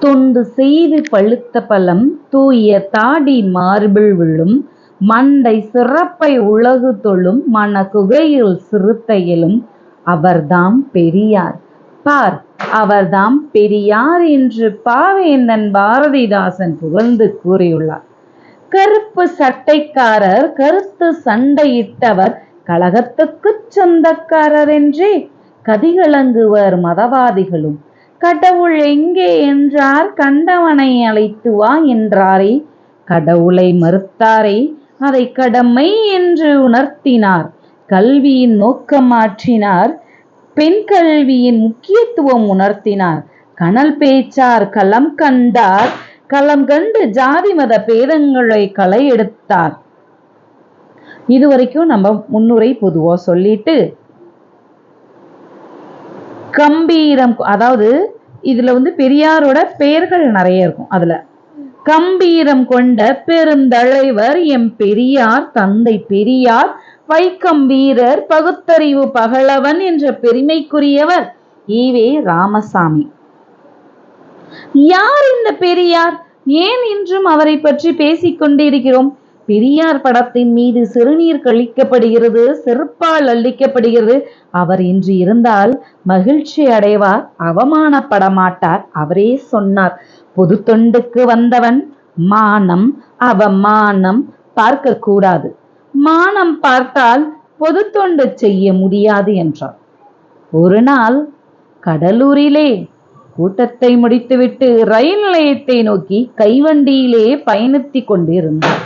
தொண்டு செய்து பழுத்த பலம் தூய தாடி மார்பிள் விழும் மண்டை சிறப்பை உலகு தொழும் மனக்குகையில் சிறுத்தையிலும் அவர்தாம் பெரியார். பார் அவர்தாம் பெரியார் என்று பாவேந்தன் பாரதிதாசன் புகழ்ந்து கூறியுள்ளார். கருப்பு சட்டைக்காரர் கருத்து சண்டையிட்டவர் கழகத்துக்குச் சொந்தக்காரர் என்றே கதிகலங்குவர் மதவாதிகளும். கடவுள் எங்கே என்றார்? கண்டவனை அழைத்து வா என்றாரே. கடவுளை மறுத்தாரே. அதை கடமை என்று உணர்த்தினார். கல்வியின் நோக்கம் மாற்றினார். பெண் கல்வியின் முக்கியத்துவம் உணர்த்தினார். கனல் பேச்சார் களம் கண்டார். களம் கண்டு ஜாதி மத பேதங்களை களை எடுத்தார் இதுவரைக்கும் நம்ம முன்னுரை பொதுவாக சொல்லிட்டு கம்பீரம். அதாவது இதுல வந்து பெரியாரோட பெயர்கள் நிறைய இருக்கும் அதுல. கம்பீரம் கொண்ட பெருந்தலைவர் எம் பெரியார் தந்தை பெரியார் வைக்கம் வீரர் பகுத்தறிவு பகலவன் என்ற பெருமைக்குரியவர் ஈவே ராமசாமி. யார் இந்த பெரியார்? ஏன் இன்றும் அவரை பற்றி பேசிக் கொண்டிருக்கிறோம் பெரியார் படத்தின் மீது சிறுநீர் கழிக்கப்படுகிறது செருப்பால் அள்ளிக்கப்படுகிறது. அவர் இன்று இருந்தால் மகிழ்ச்சி அடைவார் அவமானப்பட மாட்டார் அவரே சொன்னார். பொது தொண்டுக்கு வந்தவன் மானம் அவமானம் பார்க்க கூடாது மானம் பார்த்தால் பொது தொண்டு செய்ய முடியாது என்றார். ஒரு நாள் கடலூரிலே கூட்டத்தை முடித்துவிட்டு ரயில் நிலையத்தை நோக்கி கைவண்டியிலே பயணித்துக் கொண்டிருந்தார்.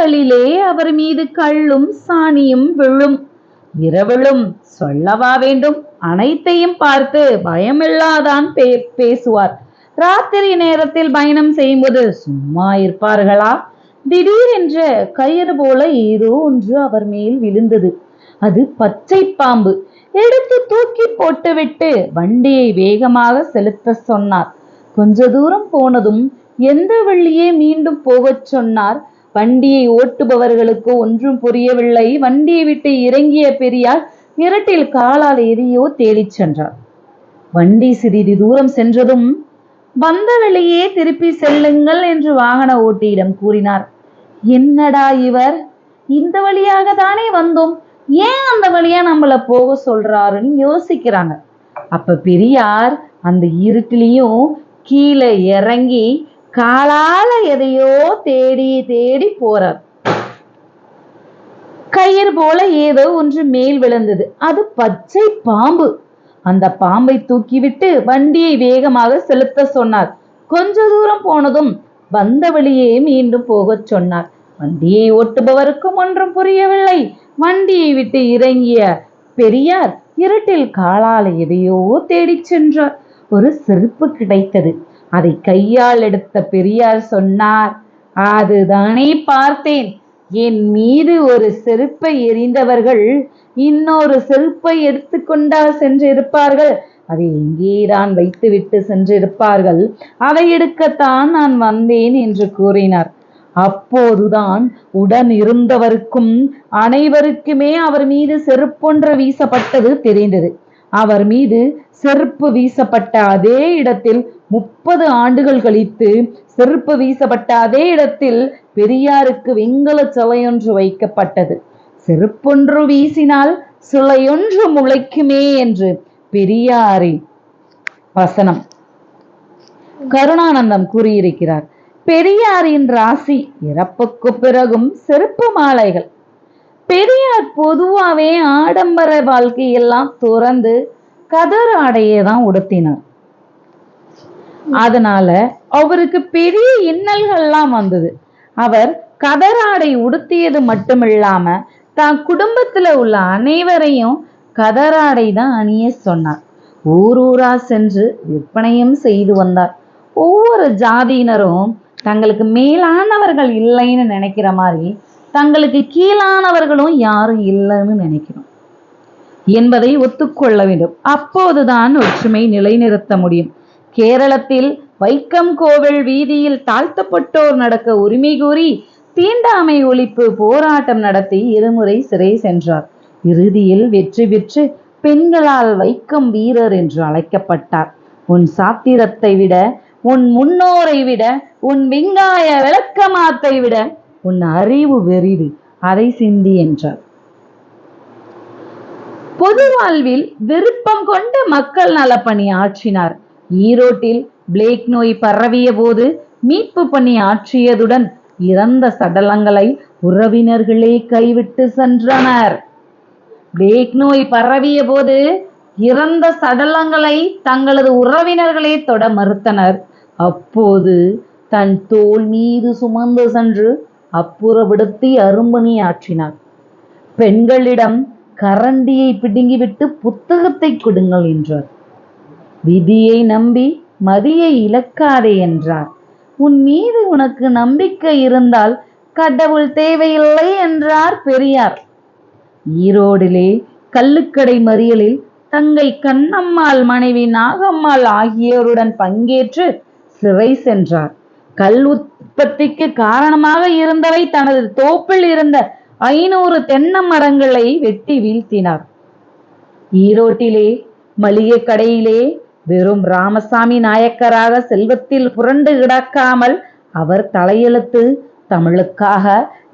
பகலிலே அவர் மீது கள்ளும் சாணியும் விழும். இரவலும் சொல்லவா வேண்டும்? அனைத்தையும் பார்த்து பயமில்லாதான் பே பேசுவார். ராத்திரி நேரத்தில் பயணம் செய்யும்போது சும்மா இருப்பார்களா? திடீரென்று கயிறு போல ஏதோ ஒன்று அவர் மேல் விழுந்தது. அது பச்சை பாம்பு. எடுத்து தூக்கி போட்டுவிட்டு வண்டியை வேகமாக செலுத்த சொன்னார். கொஞ்ச தூரம் போனதும் எந்த வழியே மீண்டும் போகச் சொன்னார். வண்டியை ஓட்டுபவர்களுக்கு ஒன்றும் புரியவில்லை. வண்டியை விட்டு இறங்கிய பெரியார் இரட்டில் காலால் எதையோ தேடிச் சென்றார். வண்டி சிறிது தூரம் சென்றதும் வந்த வழியே திருப்பி செல்லுங்கள் என்று வாகன ஓட்டியிடம் கூறினார். என்னடா இவர்? இந்த வழியாக தானே வந்தோம். ஏன் அந்த வழியா நம்மள போக சொல்றாருன்னு யோசிக்கிறாங்க. அப்ப பெரியார் அந்த இருட்டிலையும் கீழே இறங்கி காலால எதையோ தேடி தேடி போறார். கயிறு போல ஏதோ ஒன்று மேல் விழுந்தது. அது பச்சை பாம்பு. அந்த பாம்பை தூக்கிவிட்டு வண்டியை வேகமாக செலுத்த சொன்னார். கொஞ்ச தூரம் போனதும் வந்த வழியே மீண்டும் போகச் சொன்னார். வண்டியை ஓட்டுபவருக்கும் ஒன்றும் புரியவில்லை. வண்டியை விட்டு இறங்கிய பெரியார் இருட்டில் காலால் எதையோ தேடிச் சென்றார். ஒரு செருப்பு கிடைத்தது. அதை கையால் எடுத்த பெரியார் சொன்னார் அதுதானே பார்த்தேன். என் மீது ஒரு செருப்பை எறிந்தவர்கள் இன்னொரு செருப்பை எடுத்துக்கொண்டா சென்றிருப்பார்கள். அதை எங்கேதான் வைத்துவிட்டு சென்றிருப்பார்கள். அதை எடுக்கத்தான் நான் வந்தேன் என்று கூறினார். அப்போதுதான் உடன் இருந்தவருக்கும் அனைவருக்குமே அவர் மீது செருப்பொன்று வீசப்பட்டது தெரிந்தது. அவர் மீது செருப்பு வீசப்பட்ட அதே இடத்தில் முப்பது ஆண்டுகள் கழித்து செருப்பு வீசப்பட்ட அதே இடத்தில் பெரியாருக்கு வெங்கல சிலையொன்று வைக்கப்பட்டது. செருப்பொன்று வீசினால் சிலையொன்று முளைக்குமே என்று பெரியாரி வசனம். கருணானந்தம் கூறியிருக்கிறார். பெரியாரின் ராசி இறப்புக்கு பிறகும் செருப்பு மாலைகள். பெரியார் பொதுவாவே ஆடம்பர வாழ்க்கையெல்லாம் துறந்து கதர் ஆடையை தான் உடுத்தினார். அதனால அவருக்கு பெரிய இன்னல்கள்லாம் வந்தது. அவர் கதராடை உடுத்தியது மட்டுமில்லாம தான் குடும்பத்துல உள்ள அனைவரையும் கதராடை தான் அணிய சொன்னார். ஊர் ஊரா சென்று விற்பனையும் செய்து வந்தார். ஒவ்வொரு ஜாதியினரும் தங்களுக்கு மேலானவர்கள் இல்லைன்னு நினைக்கிற மாதிரி தங்களுக்கு கீழானவர்களும் யாரும் இல்லைன்னு நினைக்கணும். என்பதை ஒத்துக்கொள்ள வேண்டும். அப்போதுதான் ஒற்றுமை நிலைநிறுத்த முடியும். கேரளத்தில் வைக்கம் கோவில் வீதியில் தாழ்த்தப்பட்டோர் நடக்க உரிமை கூறி தீண்டாமை ஒழிப்பு போராட்டம் நடத்தி இருமுறை சிறை சென்றார். இறுதியில் வெற்றி பெற்று பெண்களால் வைக்கம் வீரர் என்று அழைக்கப்பட்டார். உன் சாத்திரத்தை விட உன் முன்னோரை விட உன் வெங்காய விளக்கமாத்தை விட உன் அறிவு வெறிது அதை சிந்தி என்றார். பொது வாழ்வில் விருப்பம் கொண்டு மக்கள் நலப்பணி ஆற்றினார். ஈரோட்டில் பிளேக் நோய் பரவிய போது மீட்பு பணி ஆற்றியதுடன் இறந்த சடலங்களை உறவினர்களே கைவிட்டு சென்றனர். பிளேக் நோய் பரவிய போது இறந்த சடலங்களை தங்களது உறவினர்களே தொட மறுத்தனர். அப்போது தன் தோல் மீது சுமந்து சென்று அப்புறப்படுத்தி அரும்பணி ஆற்றினார். பெண்களிடம் கரண்டியை பிடுங்கிவிட்டு புத்தகத்தை கொடுங்கள் என்றார். விதியை நம்பி மதியை இழக்காதே என்றார். உன் மீது உனக்கு நம்பிக்கை இருந்தால் கடவுள் தேவையில்லை என்றார் பெரியார். ஈரோடிலே கல்லுக்கடை மறியலில் தங்கை கண்ணம்மாள் மனைவி நாகம்மாள் ஆகியோருடன் பங்கேற்று சிறை சென்றார். கல் உற்பத்திக்கு காரணமாக இருந்தவை தனது தோப்பில் இருந்த ஐநூறு தென்னை மரங்களை வெட்டி வீழ்த்தினார். ஈரோட்டிலே மளிகை கடையிலே வெறும் ராமசாமி நாயக்கராக செல்வத்தில் புரண்டு கிடக்காமல் அவர் தலையெழுத்து தமிழுக்காக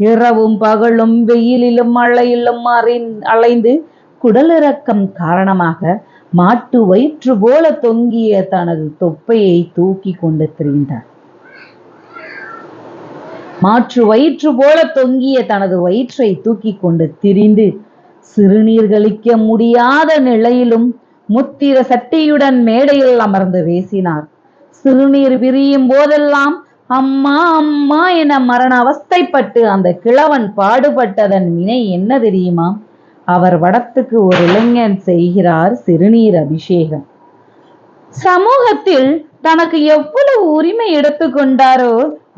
இரவும் பகலும் வெயிலிலும் மழையிலும் அலைந்து குடலிறக்கம் காரணமாக மாட்டு வயிற்று போல தொங்கிய தனது தொப்பையை தூக்கி கொண்டு திரிந்தார். மாற்று வயிற்று போல தொங்கிய தனது வயிற்றை தூக்கி கொண்டு திரிந்து சிறுநீர் கழிக்க முடியாத நிலையிலும் முத்திர சட்டியுடன் மேடையில் அமர்ந்து பேசினார். சிறுநீர் விரியும் போதெல்லாம் அம்மா அம்மா என மரண அவஸ்தைப்பட்டு அந்த கிழவன் பாடுபட்டதன் வினை என்ன தெரியுமா? அவர் வடத்துக்கு ஒரு இளைஞன் செய்கிறார் சிறுநீர் அபிஷேகம். சமூகத்தில் தனக்கு எவ்வளவு உரிமை எடுத்துக்கொண்டாரோ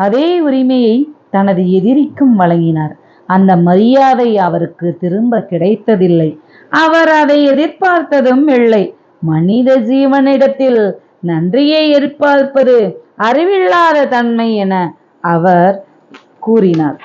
அதே உரிமையை தனது எதிரிக்கும் வழங்கினார். அந்த மரியாதை அவருக்கு திரும்ப கிடைத்ததில்லை. அவர் அதை எதிர்பார்த்ததும் இல்லை. மனித ஜீவனிடத்தில் நன்றியை எதிர்பார்ப்பது அறிவில்லாத தன்மை என அவர் கூறினார்.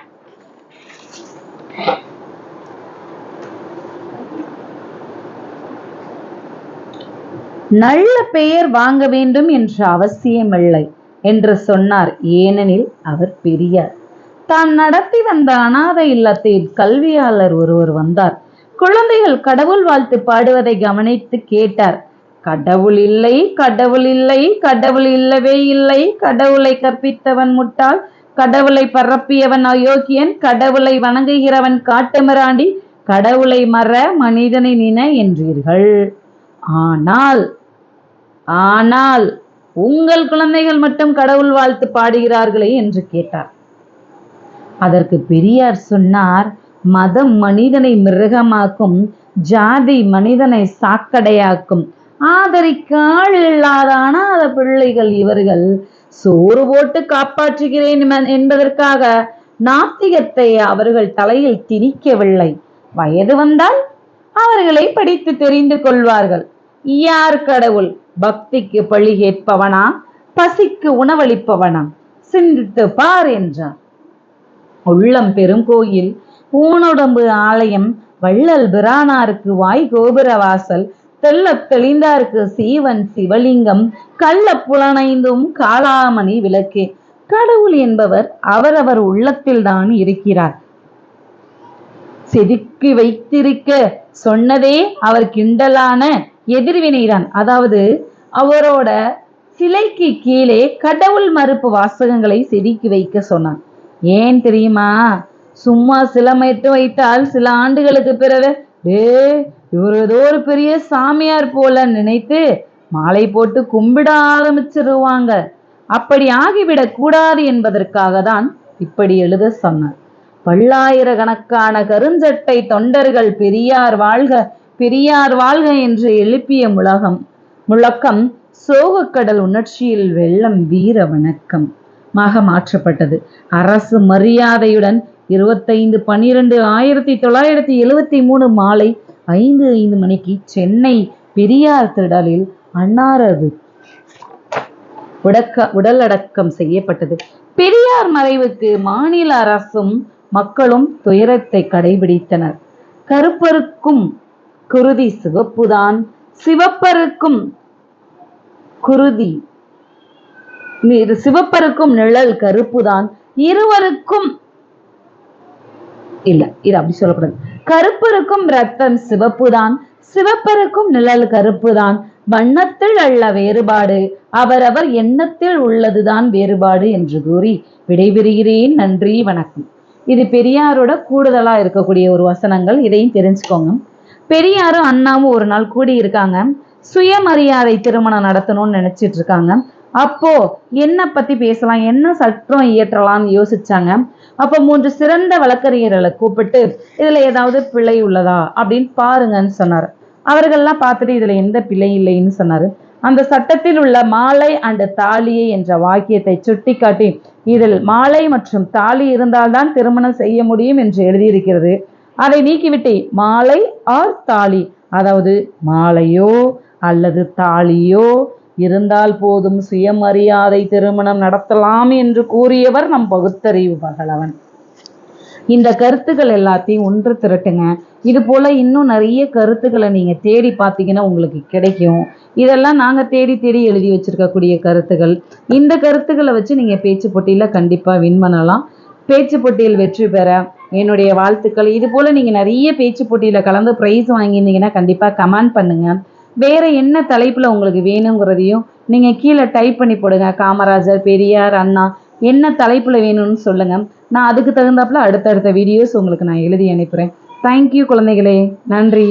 நல்ல பெயர் வாங்க வேண்டும் என்ற அவசியமில்லை என்று சொன்னார். ஏனெனில் அவர் பெரியார். தான் நடத்தி வந்த அனாதை இல்லத்தில் கல்வியாளர் ஒருவர் வந்தார். குழந்தைகள் கடவுள் வாழ்த்து பாடுவதை கவனித்து கேட்டார். கடவுள் இல்லை கடவுள் இல்லை கடவுள் இல்லவே இல்லை. கடவுளை கற்பித்தவன் முட்டாள் கடவுளை பரப்பியவன் அயோக்கியன் கடவுளை வணங்குகிறவன் காட்டுமிராண்டி கடவுளை மற மனிதனை நின என்றீர்கள். ஆனால் ஆனால் உங்கள் குழந்தைகள் மட்டும் கடவுள் வாழ்த்து பாடுகிறார்களே என்று கேட்டார். அதற்கு பெரியார் சொன்னார் மதம் மனிதனை மிருகமாக்கும் ஜாதி மனிதனை சாக்கடையாக்கும். ஆதரிக்காள் இல்லாதானா அத பிள்ளைகள் இவர்கள்? சோறு போட்டு காப்பாற்றுகிறேன் என்பதற்காக நாத்திகத்தை அவர்கள் தலையில் திணிக்கவில்லை. வயது வந்தால் அவர்களை படித்து தெரிந்து கொள்வார்கள். யார் கடவுள்? பக்திக்கு பழி கேட்பவனா? பசிக்கு உணவளிப்பவனா? சிந்தித்து பார் என்றார். உள்ளம் பெருங்கோயில். ஊனுடம்பு ஆலயம் வள்ளல் பிரானாருக்கு வாய் கோபுர வாசல். தெள்ளத் தெளிந்தார்க்கு சீவன் சிவலிங்கம். கள்ள புலனைந்தும் காளாமணி விளக்கே. கடவுள் என்பவர் அவரவர் உள்ளத்தில்தான் இருக்கிறார். செதுக்கி வைத்திருக்க சொன்னதே அவர் கிண்டலான எதிர்வினைதான். அதாவது அவரோட சிலைக்கு கீழே கடவுள் மறுப்பு வாசகங்களை செதுக்கி வைக்க சொன்னான். ஏன் தெரியுமா? சும்மா சிலமைத்து வைத்தால் சில ஆண்டுகளுக்கு பிறகு டே இவர் ஏதோ ஒரு பெரிய சாமியார் போல நினைத்து மாலை போட்டு கும்பிட ஆரம்பிச்சிருவாங்க. அப்படி ஆகிவிடக் கூடாது என்பதற்காக தான் இப்படி எழுத சொன்னார். பல்லாயிரக்கணக்கான கருஞ்சட்டை தொண்டர்கள் பெரியார் வாழ்க பெரியார் வாழ்க என்று எழுப்பிய முழகம் முழக்கம் சோகக்கடல் உணர்ச்சியில் வெள்ளம் வீர வணக்கம். மாக மாற்றப்பட்டது. அரசு மரியாதையுடன் இருபத்தைந்து பன்னிரண்டு ஆயிரத்தி தொள்ளாயிரத்தி எழுவத்தி மூணு மாலை ஐந்து ஐந்து மணிக்கு சென்னை பெரியார் திடலில் அன்னாரது உடக்க உடலடக்கம் செய்யப்பட்டது. பெரியார் மறைவுக்கு மாநில அரசும் மக்களும் துயரத்தை கடைபிடித்தனர். கருப்பருக்கும் குருதி சிவப்புதான் சிவப்பருக்கும் குருதி இது சிவப்பருக்கும் நிழல் கருப்பு தான் இருவருக்கும் இல்ல இது அப்படி சொல்லக்கூடாது. கருப்பருக்கும் ரத்தம் சிவப்பு தான் சிவப்பருக்கும் நிழல் கருப்பு தான் வண்ணத்தில் அல்ல வேறுபாடு அவரவர் எண்ணத்தில் உள்ளதுதான் வேறுபாடு என்று கூறி விடைபெறுகிறேன். நன்றி வணக்கம். இது பெரியாரோட கூடுதலா இருக்கக்கூடிய ஒரு வசனங்கள் இதையும் தெரிஞ்சுக்கோங்க. பெரியாரும் அண்ணாவும் ஒரு நாள் கூடி இருக்காங்க சுயமரியாதை திருமணம் நடத்தணும்னு நினைச்சிட்டு இருக்காங்க. அப்போ என்ன பத்தி பேசலாம்? என்ன சட்டம் இயற்றலாம்னு யோசிச்சாங்க. அப்போ மூன்று சிறந்த வழக்கறிஞர்களை கூப்பிட்டு இதுல ஏதாவது பிழை உள்ளதா? அப்படின்னு பாருங்கன்னு சொன்னார். அவர்கள்லாம் பார்த்துட்டு இதுல எந்த பிழை இல்லைன்னு சொன்னாரு. அந்த சட்டத்தில் உள்ள மாலை அண்ட் தாலியை என்ற வாக்கியத்தை சுட்டிக்காட்டி இதில் மாலை மற்றும் தாலி இருந்தால்தான் திருமணம் செய்ய முடியும் என்று எழுதியிருக்கிறது. அதை நீக்கிவிட்டு மாலை ஆர் தாலி? அதாவது மாலையோ அல்லது தாலியோ? இருந்தால் போதும் சுயமரியாதை திருமணம் நடத்தலாம் என்று கூறியவர் நம் பகுத்தறிவு பகலவன். இந்த கருத்துக்கள் எல்லாத்தையும் ஒன்று திரட்டுங்க. இது போல இன்னும் நிறைய கருத்துக்களை நீங்க தேடி பார்த்தீங்கன்னா உங்களுக்கு கிடைக்கும். இதெல்லாம் நாங்கள் தேடி தேடி எழுதி வச்சிருக்கக்கூடிய கருத்துக்கள். இந்த கருத்துக்களை வச்சு நீங்க பேச்சு போட்டியில் கண்டிப்பாக வின் பண்ணலாம். பேச்சு போட்டியில் வெற்றி பெற என்னுடைய வாழ்த்துக்கள். இது போல நீங்க நிறைய பேச்சு போட்டியில கலந்து ப்ரைஸ் வாங்கியிருந்தீங்கன்னா கண்டிப்பாக கமெண்ட் பண்ணுங்க. வேறு என்ன தலைப்பில் உங்களுக்கு வேணுங்கிறதையும் நீங்கள் கீழே டைப் பண்ணி போடுங்க. காமராஜர் பெரியார் அண்ணா என்ன தலைப்பில் வேணும்னு சொல்லுங்கள் நான் அதுக்கு தகுந்தாப்புல அடுத்தடுத்த வீடியோஸ் உங்களுக்கு நான் எழுதி அனுப்புகிறேன் தேங்க்யூ குழந்தைகளே. நன்றி.